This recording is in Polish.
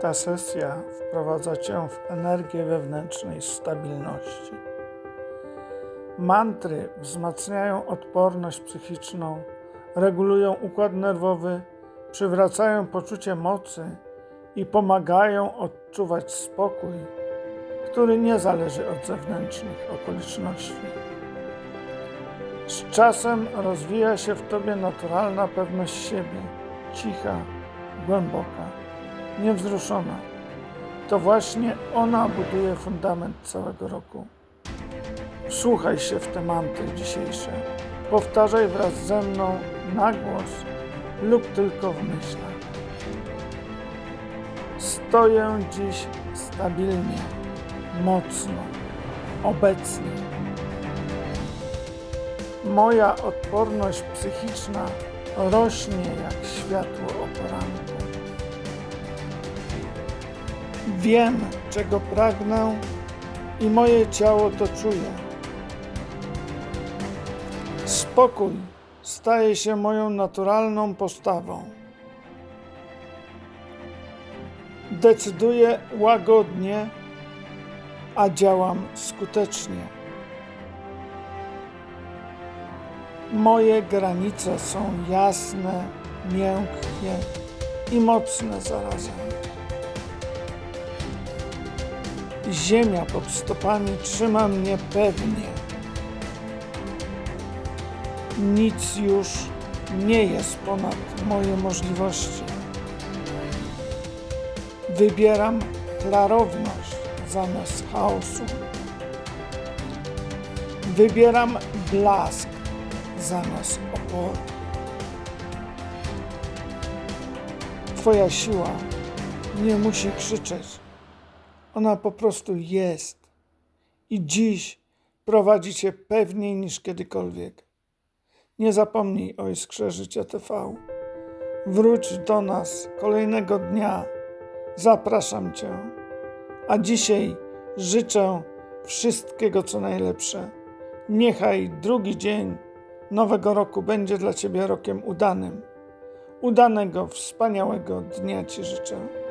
Ta sesja wprowadza Cię w energię wewnętrznej stabilności. Mantry wzmacniają odporność psychiczną, regulują układ nerwowy, przywracają poczucie mocy i pomagają odczuwać spokój, który nie zależy od zewnętrznych okoliczności. Z czasem rozwija się w Tobie naturalna pewność siebie, cicha, głęboka, niewzruszona. To właśnie ona buduje fundament całego roku. Wsłuchaj się w te mantry dzisiejsze. Powtarzaj wraz ze mną na głos lub tylko w myślach. Stoję dziś stabilnie, mocno, obecnie. Moja odporność psychiczna rośnie jak światło o poranku. Wiem, czego pragnę i moje ciało to czuje. Spokój staje się moją naturalną postawą. Decyduję łagodnie, a działam skutecznie. Moje granice są jasne, miękkie i mocne zarazem. Ziemia pod stopami trzyma mnie pewnie. Nic już nie jest ponad moje możliwości. Wybieram klarowność zamiast chaosu. Wybieram blask zamiast oporu. Twoja siła nie musi krzyczeć. Ona po prostu jest. I dziś prowadzi cię pewniej niż kiedykolwiek. Nie zapomnij o Iskrze Życia TV. Wróć do nas kolejnego dnia. Zapraszam Cię. A dzisiaj życzę wszystkiego, co najlepsze. Niechaj drugi dzień nowego roku będzie dla Ciebie rokiem udanym. Udanego, wspaniałego dnia Ci życzę.